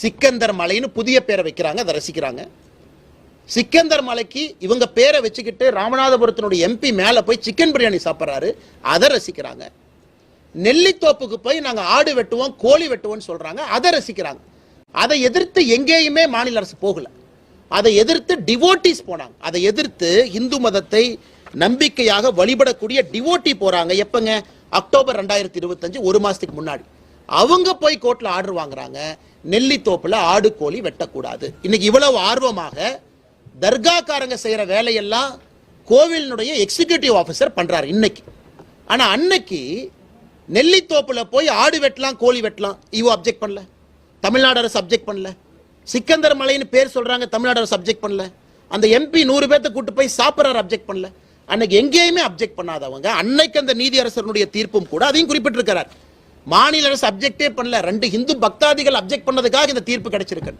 சிக்கந்தர் மலைன்னு புதிய பேரை வைக்கிறாங்க அதை ரசிக்கிறாங்க. சிக்கந்தர் மலைக்கு இவங்க பேரை வச்சுக்கிட்டு ராமநாதபுரத்தினுடைய எம்பி மேலே போய் சிக்கன் பிரியாணி சாப்பிட்றாரு அதை ரசிக்கிறாங்க. நெல்லித்தோப்புக்கு போய் நாங்கள் ஆடு வெட்டுவோம் கோழி வெட்டுவோம்னு சொல்கிறாங்க அதை ரசிக்கிறாங்க. அதை எதிர்த்து எங்கேயுமே மாநில அரசு போகலை. அதை எதிர்த்து டிவோட்டிஸ் போனாங்க. அதை எதிர்த்து இந்து மதத்தை நம்பிக்கையாக வழிபடக்கூடிய டிவோட்டி போகிறாங்க எப்போங்க? அக்டோபர் ரெண்டாயிரத்தி இருபத்தஞ்சு ஒரு மாதத்துக்கு முன்னாடி. அவங்க போய் கோர்ட்டில் ஆர்டர் வாங்குறாங்க. நெல்லித்தோப்பில் ஆடு கோழி வெட்டக்கூடாது. இன்னைக்கு இவ்வளவு ஆர்வமாக தர்காக்காரங்க செய்கிற வேலையெல்லாம் கோவிலினுடைய எக்ஸிகியூட்டிவ் ஆஃபீஸர் பண்ணுறாரு இன்னைக்கு. ஆனால் அன்னைக்கு நெல்லித்தோப்பில் போய் ஆடு வெட்டலாம் கோழி வெட்டலாம். இவ அப்ஜெக்ட் பண்ணல. தமிழ்நாடு அரசு அப்ஜெக்ட் பண்ணல. சிக்கந்தர் மலைன்னு பேர் சொல்கிறாங்க தமிழ்நாடு அரசு அப்ஜெக்ட் பண்ணல. அந்த எம்பி நூறு பேர்த்த கூட்டு போய் சாப்பிட்றாரு அப்ஜெக்ட் பண்ணல. அன்னைக்கு எங்கேயுமே அப்ஜெக்ட் பண்ணாதவங்க அன்னைக்கு அந்த நீதியரசருடைய தீர்ப்பும் கூட அதையும் குறிப்பிட்டிருக்கிறார். மாநில அரசு அப்ஜெக்டே பண்ணல. ரெண்டு இந்து பக்தாதிகள் அப்ஜெக்ட் பண்ணதுக்காக இந்த தீர்ப்பு கிடைச்சிருக்கு.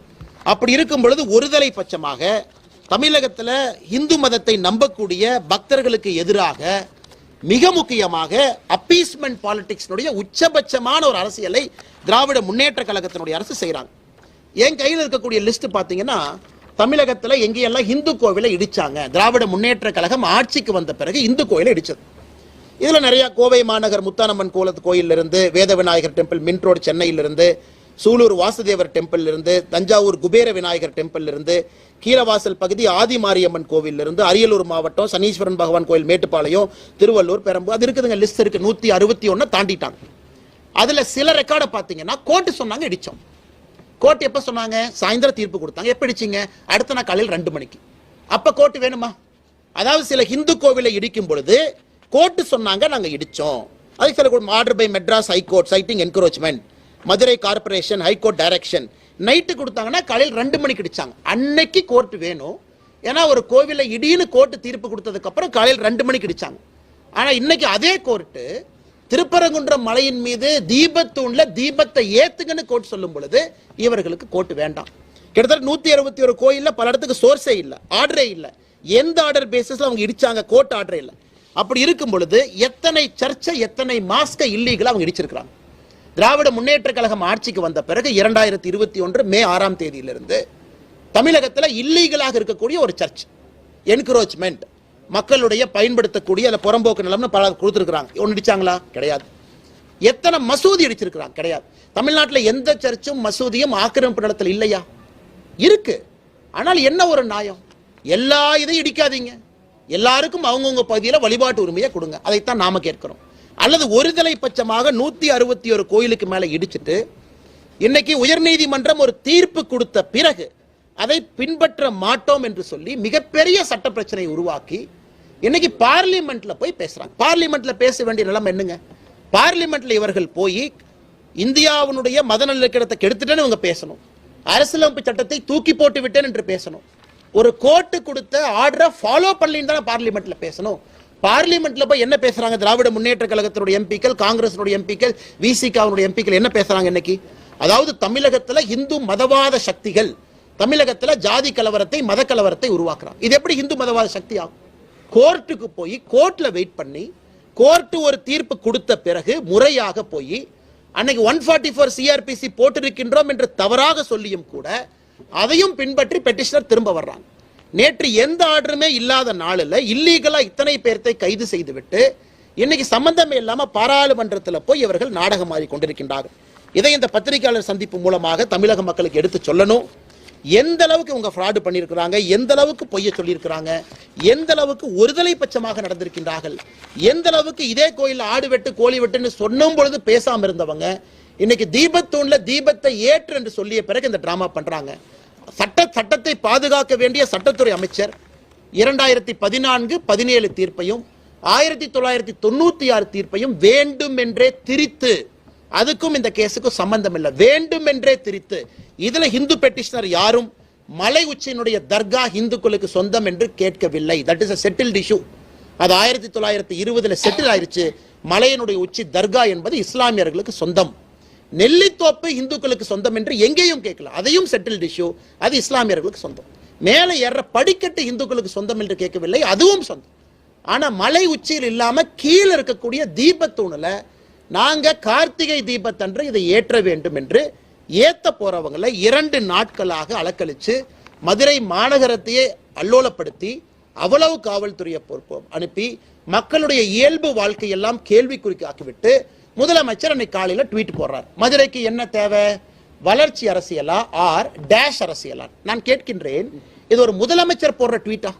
அப்படி இருக்கும் பொழுது ஒருதலை பட்சமாக தமிழகத்தில் இந்து மதத்தை நம்பக்கூடிய பக்தர்களுக்கு எதிராக மிக முக்கியமாக அப்பீஸ்மெண்ட் பாலிடிக்ஸ்னுடைய உச்சபட்சமான ஒரு அரசியலை திராவிட முன்னேற்ற கழகத்தினுடைய அரசு செய்கிறாங்க என் கையில் இருக்கக்கூடிய லிஸ்ட் பார்த்தீங்கன்னா தமிழகத்தில் எங்கேயெல்லாம் இந்து கோவிலை இடிச்சாங்க திராவிட முன்னேற்ற கழகம் ஆட்சிக்கு வந்த பிறகு இந்து கோயிலை இடிச்சது. இதில் நிறையா கோவை மாநகர் முத்தானம்மன் கோலத்து கோயில்ல இருந்து வேத விநாயகர் டெம்பிள் மின் ரோடு சென்னையிலிருந்து சூலூர் வாசுதேவர் டெம்பிள் இருந்து தஞ்சாவூர் குபேர விநாயகர் டெம்பிள் இருந்து கீழவாசல் பகுதி ஆதி மாரியம்மன் கோவில் இருந்து அரியலூர் மாவட்டம் சனீஸ்வரன் பகவான் கோயில் மேட்டுப்பாளையம் திருவள்ளூர் பெரம்பூர் அது இருக்குதுங்க லிஸ்ட் இருக்கு. நூத்தி அறுபத்தி ஒன்னு தாண்டிட்டாங்க. அதுல சில ரெக்கார்டை பார்த்தீங்கன்னா கோர்ட்டு சொன்னாங்க இடிச்சோம். கோர்ட் எப்ப சொன்னாங்க? சாயந்தரம் தீர்ப்பு கொடுத்தாங்க. எப்ப இடிச்சிங்க? அடுத்த நாள் காலையில் ரெண்டு மணிக்கு. அப்ப கோர்ட்டு வேணுமா? அதாவது சில ஹிந்து கோவிலை இடிக்கும் பொழுது கோர்ட்டு சொன்னாங்க நாங்கள் இடித்தோம் அதே சில order by Madras high court citing encroachment Madurai corporation high court direction night கொடுத்தாங்கன்னா காலையில் ரெண்டு மணிக்கு இடிச்சாங்க. அன்னைக்கு கோர்ட் வேணும். ஏன்னா ஒரு கோவிலில் இடின்னு கோர்ட்டு தீர்ப்பு கொடுத்ததுக்கப்புறம் காலையில் ரெண்டு மணிக்கு இடிச்சாங்க. ஆனால் இன்னைக்கு அதே கோர்ட்டு திருப்பரங்குன்றம் மலையின் மீது தீபத்தூண்ல தீபத்தை ஏத்துங்கன்னு கோர்ட் சொல்லும் பொழுது இவர்களுக்கு கோர்ட் வேண்டாம். கிட்டத்தட்ட நூத்தி அறுபத்தி ஒரு கோயில்ல பல இடத்துக்கு சோர்ஸே இல்லை ஆர்டரே இல்லை. எந்த ஆர்டர் பேசிஸ்ல அவங்க இடிச்சாங்க கோர்ட் ஆர்டரே இல்லை. அப்படி இருக்கும் பொழுது எத்தனை சர்ச்சை எத்தனை மாஸ்க இல்லீகலாக அவங்க இடிச்சிருக்கிறாங்க. திராவிட முன்னேற்ற கழகம் ஆட்சிக்கு வந்த பிறகு இரண்டாயிரத்தி இருபத்தி ஒன்று மே ஆறாம் தேதியிலிருந்து தமிழகத்தில் இல்லீகலாக இருக்கக்கூடிய ஒரு சர்ச் என்கரோச்மெண்ட் மக்களுடைய பயன்படுத்தக்கூடிய அதில் புறம்போக்கு நிலம்னு பல கொடுத்துருக்குறாங்க. ஒன்று இடிச்சாங்களா? கிடையாது. எத்தனை மசூதி அடிச்சிருக்கிறாங்க கிடையாது. தமிழ்நாட்டில் எந்த சர்ச்சும் மசூதியும் ஆக்கிரமிப்பு நிலத்தில் இல்லையா? இருக்கு. ஆனால் என்ன ஒரு நியாயம்? எல்லா இதையும் இடிக்காதீங்க. எல்லாருக்கும் அவங்கவுங்க பகுதியில் வழிபாட்டு உரிமையை கொடுங்க. அதைத்தான் நாம கேட்கிறோம். அல்லது ஒருதலை பட்சமாக நூத்தி அறுபத்தி ஒரு கோயிலுக்கு மேல இடிச்சிட்டு இன்னைக்கு உயர்நீதிமன்றம் ஒரு தீர்ப்பு கொடுத்த பிறகு அதை பின்பற்ற மாட்டோம் என்று சொல்லி மிகப்பெரிய சட்ட பிரச்சனையை உருவாக்கி இன்னைக்கு பார்லிமெண்ட்ல போய் பேசுறாங்க. பார்லிமெண்ட்ல பேச வேண்டிய நிலைமை என்னங்க? பார்லிமெண்ட்ல இவர்கள் போய் இந்தியாவினுடைய மத நல்லிணக்கத்தை கெடுத்துட்டேன்னு இவங்க பேசணும். அரசியலமைப்பு சட்டத்தை தூக்கி போட்டு விட்டேன் என்று பேசணும். ஒரு கோர்ட்டு கொடுத்த ஆர்டரை ஃபாலோ பண்ணலின்னு தானே பார்லிமெண்ட்ல பேசணும். பார்லிமெண்ட்ல போய் என்ன பேசுறாங்க? திராவிட முன்னேற்ற கழகத்தினுடைய எம்பிக்கள் காங்கிரஸினுடைய எம்பிக்கள் விசிகாவுடைய எம்பிக்கள் என்ன பேசுறாங்க இன்னைக்கு? அதாவது தமிழகத்துல இந்து மதவாத சக்திகள் தமிழகத்துல ஜாதி கலவரத்தை மத கலவரத்தை உருவாக்குறாங்க. இது எப்படி இந்து மதவாத சக்தி ஆகும்? கோர்ட்டுக்கு போய் கோர்ட்ல வெயிட் பண்ணி கோர்ட்டு ஒரு தீர்ப்பு கொடுத்த பிறகு முறையாக போய் அன்னைக்கு ஒன் ஃபார்ட்டி ஃபோர் சிஆர்பிசி போட்டிருக்கின்றோம் என்று தவறாக சொல்லியும் கூட அதையும் பின்பற்றி பெட்டிஷனர் திரும்ப வர்றாங்க நேற்று எந்த ஆர்டருமே இல்லாத நாளில் இல்லீகலாக இத்தனை பேர்த்தை கைது செய்துவிட்டு இன்னைக்கு சம்பந்தமே இல்லாமல் பாராளுமன்றத்தில் போய் இவர்கள் நாடகம் மாறி கொண்டிருக்கின்றார்கள். இதை இந்த பத்திரிகையாளர் சந்திப்பு மூலமாக தமிழக மக்களுக்கு எடுத்து சொல்லணும். எந்த அளவுக்கு இவங்க ஃப்ராடு பண்ணியிருக்கிறாங்க எந்த அளவுக்கு பொய்ய சொல்லியிருக்கிறாங்க எந்த அளவுக்கு ஒருதலை பட்சமாக நடந்திருக்கின்றார்கள் எந்த அளவுக்கு இதே கோயில் ஆடு வெட்டு கோழி வெட்டுன்னு சொன்னும் பொழுது பேசாமல் இருந்தவங்க இன்னைக்கு தீபத்தூண்ல தீபத்தை ஏற்று என்று சொல்லிய பிறகு இந்த டிராமா பண்றாங்க. சட்ட சட்டத்தை பாதுகாக்க வேண்டிய சட்டத்துறை அமைச்சர் இரண்டாயிரத்தி பதினான்கு பதினேழு தீர்ப்பையும் ஆயிரத்தி தொள்ளாயிரத்தி தொண்ணூத்தி ஆறு தீர்ப்பையும் வேண்டும் என்றே திரித்து அதுக்கும் இந்த கேஸுக்கும் சம்பந்தம் இல்லை வேண்டும் என்றே திரித்து இதுல ஹிந்து பெட்டிஷனர் யாரும் மலை உச்சியினுடைய தர்கா இந்துக்களுக்கு சொந்தம் என்று கேட்கவில்லை. That is a settled issue அது ஆயிரத்தி தொள்ளாயிரத்தி இருபதுல செட்டில் ஆயிருச்சு. மலையினுடைய உச்சி தர்கா என்பது இஸ்லாமியர்களுக்கு சொந்தம். நெல்லித்தோப்பு இந்துக்களுக்கு சொந்தம் என்று எங்கேயும் கேட்கல. அதையும் செட்டில்டு இஷ்யூ அது இஸ்லாமியர்களுக்கு சொந்தம். மேலே ஏற படிக்கட்டு இந்துக்களுக்கு சொந்தம் என்று கேட்கவில்லை அதுவும் சொந்தம். ஆனால் மலை உச்சியில் இல்லாமல் கீழே இருக்கக்கூடிய தீபத்தூணில் நாங்கள் கார்த்திகை தீபத்தன்று இதை ஏற்ற வேண்டும் என்று ஏத்த போறவங்களை இரண்டு நாட்களாக அலக்கழித்து மதுரை மாநகரத்தையே அல்லோலப்படுத்தி அவ்வளவு காவல்துறையை பொறுப்போம் அனுப்பி மக்களுடைய இயல்பு வாழ்க்கையெல்லாம் கேள்விக்குறிக்காக்கிவிட்டு முதலமைச்சர் அன்னைக்கு காலையில ட்வீட் போடுறார். மதுரைக்கு என்ன தேவை? வளர்ச்சி அரசியலா? ஆர் டேஷ் அரசியலா நான் கேட்கின்றேன் இது ஒரு முதலமைச்சர் போடுற ட்வீட்டா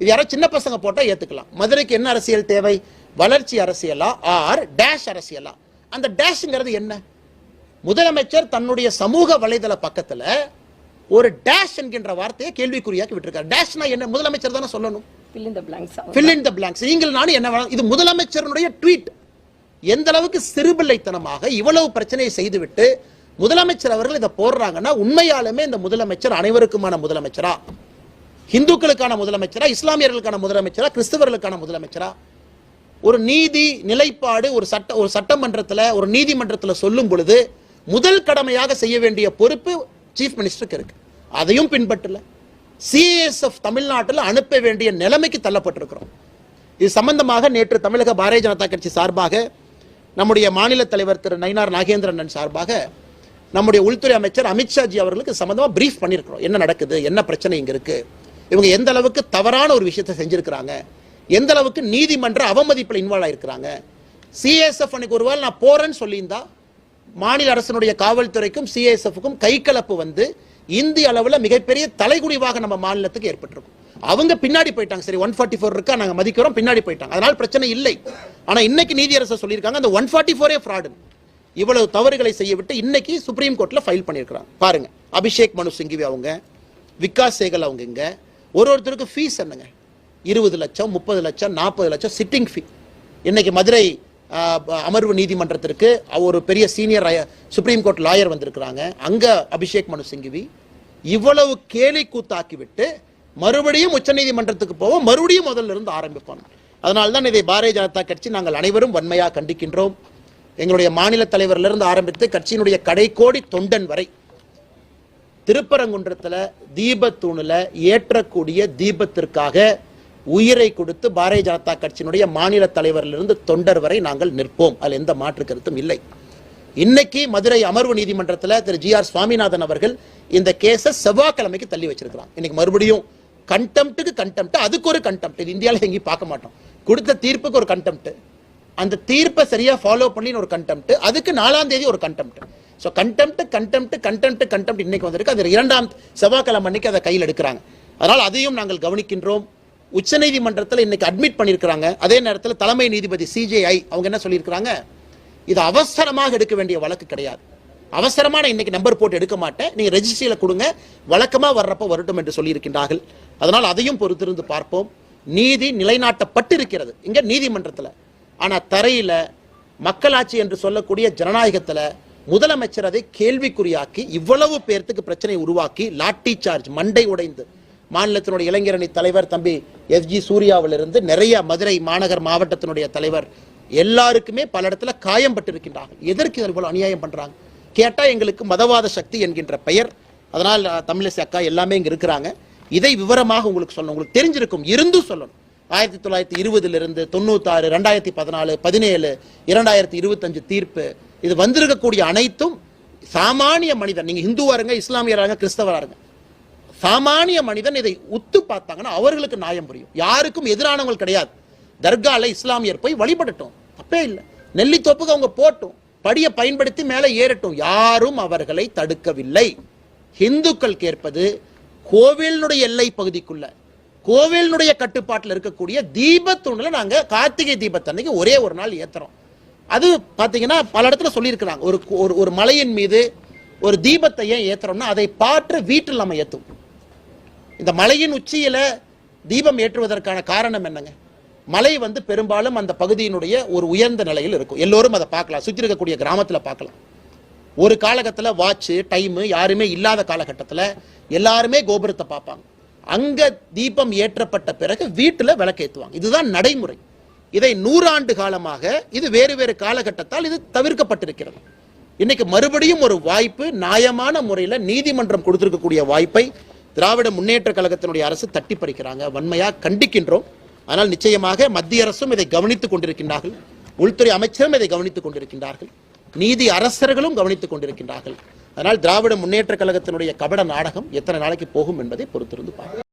இது யாரோ சின்ன பசங்க போட்டா ஏத்துக்கலாம். மதுரைக்கு என்ன அரசியல் தேவை? வளர்ச்சி அரசியலா? ஆர் டேஷ் அரசியலா? அந்த டேஷ்ங்கிறது என்ன? முதலமைச்சர் தன்னுடைய சமூக வலைதள பக்கத்துல ஒரு டேஷ் என்கின்ற வார்த்தையை கேள்விக்குறியாக்கி விட்டிருக்காரு. டேஷ்னா என்ன? முதலமைச்சர் தானே சொல்லணும். Fill in the blanks நீங்கள் நானும் என்ன இது முதலமைச்சருடைய ட்வீட் எந்த அளவுக்கு சிறுபிள்ளைத்தனமாக இவ்வளவு பிரச்சனையை செய்துவிட்டு முதலமைச்சர் அவர்கள் இதை போடுறாங்கன்னா உண்மையாலுமே இந்த முதலமைச்சர் அனைவருக்குமான முதலமைச்சரா? இந்துக்களுக்கான முதலமைச்சரா? இஸ்லாமியர்களுக்கான முதலமைச்சரா? கிறிஸ்தவர்களுக்கான முதலமைச்சரா? ஒரு நீதி நிலைப்பாடு ஒரு சட்ட ஒரு சட்டமன்றத்தில் ஒரு நீதிமன்றத்தில் சொல்லும் பொழுது முதல் கடமையாக செய்ய வேண்டிய பொறுப்பு சீஃப் மினிஸ்டருக்கு இருக்கு. அதையும் பின்பற்றல. சிஎஸ்எஃப் தமிழ்நாட்டில் அனுப்ப வேண்டிய நிலைமைக்கு தள்ளப்பட்டிருக்கிறோம். இது சம்பந்தமாக நேற்று தமிழக பாரதிய ஜனதா கட்சி சார்பாக நம்முடைய மாநில தலைவர் திரு நயினார் நாகேந்திரன் சார்பாக நம்முடைய உள்துறை அமைச்சர் அமித்ஷாஜி அவர்களுக்கு சம்மந்தமாக பிரீஃப் பண்ணியிருக்கிறோம். என்ன நடக்குது? என்ன பிரச்சனை இங்கே இருக்குது இவங்க எந்த அளவுக்கு தவறான ஒரு விஷயத்தை செஞ்சுருக்கிறாங்க? எந்த அளவுக்கு நீதிமன்ற அவமதிப்பில் இன்வால்வ் ஆயிருக்கிறாங்க? சிஎஸ்எஃப் அன்னைக்கு ஒருவேளை நான் போகிறேன்னு சொல்லியிருந்தா மாநில அரசினுடைய காவல்துறைக்கும் சிஎஸ்எஃப்க்கும் கைகலப்பு வந்து இந்திய அளவில் மிகப்பெரிய தலைகுடிவாக நம்ம மாநிலத்துக்கு ஏற்பட்டிருக்கும். அவங்க பின்னாடி போயிட்டாங்க. சரி ஒன் ஃபார்ட்டி ஃபோர் இருக்கா? நாங்கள் மதிக்கிறோம் பின்னாடி போயிட்டாங்க. அதனால் பிரச்சனை இல்லை. ஆனால் இன்னைக்கு நீதியரசர் சொல்லியிருக்காங்க அந்த ஒன் ஃபார்ட்டி ஃபோரே ஃப்ராடு இவ்வளவு தவறுகளை செய்ய விட்டு இன்னைக்கு சுப்ரீம் கோர்ட்டில் ஃபைல் பண்ணியிருக்கிறாங்க. பாருங்க அபிஷேக் மனு சிங்கிவி அவங்க விகாஸ் சேகல் அவங்க இங்க. ஒரு ஒருத்தருக்கு ஃபீஸ் என்னங்க? இருபது லட்சம் முப்பது லட்சம் நாற்பது லட்சம் சிட்டிங் ஃபீ இன்னைக்கு மதுரை அமர்வு நீதிமன்றத்திற்கு ஒரு பெரிய சீனியர் சுப்ரீம் கோர்ட் லாயர் வந்திருக்கிறாங்க. அங்க அபிஷேக் மனு சிங்கிவி இவ்வளவு கேலி கூத்தாக்கி விட்டு மறுபடியும் உச்சநீதிமன்றத்துக்கு போவோம். மறுபடியும் முதல்ல இருந்து ஆரம்பிப்போம். அதனால தான் இதை பாரதிய ஜனதா கட்சி நாங்கள் அனைவரும் வன்மையாக கண்டிக்கின்றோம். எங்களுடைய மாநில தலைவரிலிருந்து ஆரம்பித்து கட்சியினுடைய கடைக்கோடி தொண்டன் வரை திருப்பரங்குன்றத்தில் தீபத்தூணில் ஏற்றக்கூடிய தீபத்திற்காக உயிரை கொடுத்து பாரதிய ஜனதா கட்சியினுடைய மாநில தலைவரிலிருந்து தொண்டர் வரை நாங்கள் நிற்போம். அதில் எந்த மாற்று கருத்தும் இல்லை. இன்னைக்கு மதுரை அமர்வு நீதிமன்றத்தில் திரு ஜி ஆர் சுவாமிநாதன் அவர்கள் இந்த கேஸை செவ்வாய்க்கிழமைக்கு தள்ளி வச்சிருக்கிறாங்க இன்னைக்கு மறுபடியும் கண்டெம்ட்டுக்கு கண்டெம்ட் அதுக்கு ஒரு கண்டெம்ட் இது இந்தியாவில் எங்கேயும் பார்க்க மாட்டோம். கொடுத்த தீர்ப்புக்கு ஒரு கண்டெம்ட் அந்த தீர்ப்பை சரியாக ஃபாலோ பண்ணி ஒரு கண்டெம்ட் அதுக்கு நாலாம் தேதி ஒரு contempt so contempt contempt contempt contempt இன்னைக்கு வந்திருக்கு. அது இரண்டாம் செவ்வாய்க்கிழமை அன்னைக்கு அதை கையில் எடுக்கிறாங்க. அதனால் அதையும் நாங்கள் கவனிக்கின்றோம். உச்சநீதிமன்றத்தில் இன்னைக்கு அட்மிட் பண்ணியிருக்கிறாங்க. அதே நேரத்தில் தலைமை நீதிபதி சிஜேஐ அவங்க என்ன சொல்லியிருக்கிறாங்க? இது அவசரமாக எடுக்க வேண்டிய வழக்கு கிடையாது. அவசரமான இன்னைக்கு நம்பர் போட்டு எடுக்க மாட்டேன். நீங்க ரெஜிஸ்ட்ரியில் கொடுங்க. வழக்கமாக வர்றப்ப வரட்டும் என்று சொல்லியிருக்கின்றார்கள். அதனால் அதையும் பொறுத்திருந்து பார்ப்போம். நீதி நிலைநாட்டப்பட்டிருக்கிறது. இங்க நீதிமன்றத்தில். ஆனால் தரையில் மக்களாட்சி என்று சொல்லக்கூடிய ஜனநாயகத்தில் முதலமைச்சர் அதை கேள்விக்குறியாக்கி இவ்வளவு பேர்த்துக்கு பிரச்சனை உருவாக்கி லாட்டி சார்ஜ் மண்டை உடைந்து மாநிலத்தினுடைய இளைஞரணி தலைவர் தம்பி எஸ் ஜி சூர்யாவிலிருந்து நிறைய மதுரை மாநகர் மாவட்டத்தினுடைய தலைவர் எல்லாருக்குமே பல இடத்துல காயம் இருக்கின்றார்கள் எதற்கு இவ்வளவு அநியாயம் பண்றாங்க? கேட்டால் எங்களுக்கு மதவாத சக்தி என்கின்ற பெயர். அதனால் தமிழிசை அக்கா எல்லாமே இங்கே இருக்கிறாங்க. இதை விவரமாக உங்களுக்கு சொல்லணும். உங்களுக்கு தெரிஞ்சிருக்கும் இருந்தும் சொல்லணும். ஆயிரத்தி தொள்ளாயிரத்தி இருபதுலேருந்து தொண்ணூத்தாறு ரெண்டாயிரத்தி பதினாலு பதினேழு இரண்டாயிரத்தி இருபத்தஞ்சு தீர்ப்பு. இது வந்திருக்கக்கூடிய அனைத்தும் சாமானிய மனிதன். நீங்கள் ஹிந்துவாக இருங்க இஸ்லாமியராக இருங்க கிறிஸ்தவராக இருங்க. சாமானிய மனிதன் இதை உத்து பார்த்தாங்கன்னா அவர்களுக்கு நியாயம் புரியும். யாருக்கும் எதிரானவங்க கிடையாது. தர்காவில் இஸ்லாமியர் போய் வழிபடட்டும். தப்பே இல்லை. நெல்லித்தோப்புக்கு அவங்க போட்டும். படியை பயன்படுத்தி மேலே ஏறட்டும். யாரும் அவர்களை தடுக்கவில்லை. ஹிந்துக்கள் கேட்பது கோவிலினுடைய எல்லை பகுதிக்குள்ள கோவிலினுடைய கட்டுப்பாட்டில் இருக்கக்கூடிய தீபத்தூணில் நாங்கள் கார்த்திகை தீபத்தன்னைக்கு ஒரே ஒரு நாள் ஏற்றுறோம் அது பார்த்தீங்கன்னா பல இடத்துல சொல்லியிருக்கிறாங்க. ஒரு ஒரு ஒரு மலையின் மீது ஒரு தீபத்தை ஏன் ஏற்றுறோம்னா அதை பாற்ற வீட்டில் நம்ம ஏற்றும் இந்த மலையின் உச்சியில் தீபம் ஏற்றுவதற்கான காரணம் என்னங்க? மலை வந்து பெரும்பாலும் அந்த பகுதியினுடைய ஒரு உயர்ந்த நிலையில் இருக்கும். எல்லோரும் அதை பார்க்கலாம். சுற்றி இருக்கக்கூடிய கிராமத்தில் பார்க்கலாம். ஒரு காலகட்டத்தில் வாட்சு டைமு யாருமே இல்லாத காலகட்டத்தில் எல்லாருமே கோபுரத்தை பார்ப்பாங்க. அங்கே தீபம் ஏற்றப்பட்ட பிறகு வீட்டில் விளக்கேற்றுவாங்க இதுதான் நடைமுறை. இதை நூறாண்டு காலமாக இது வேறு வேறு காலகட்டத்தால் இது தவிர்க்கப்பட்டிருக்கிறது. இன்னைக்கு மறுபடியும் ஒரு வாய்ப்பு நியாயமான முறையில் நீதிமன்றம் கொடுத்திருக்கக்கூடிய வாய்ப்பை திராவிட முன்னேற்ற கழகத்தினுடைய அரசு தட்டி பறிக்கிறாங்க வன்மையாக கண்டிக்கின்றோம். ஆனால் நிச்சயமாக மத்திய அரசும் இதை கவனித்துக் கொண்டிருக்கின்றார்கள். உள்துறை அமைச்சரும் இதை கவனித்துக் கொண்டிருக்கின்றார்கள். நீதி அரசர்களும் கவனித்துக் கொண்டிருக்கின்றார்கள். அதனால் திராவிட முன்னேற்ற கழகத்தினுடைய கபட நாடகம் எத்தனை நாளைக்கு போகும் என்பதை பொறுத்திருந்து பார்க்கலாம்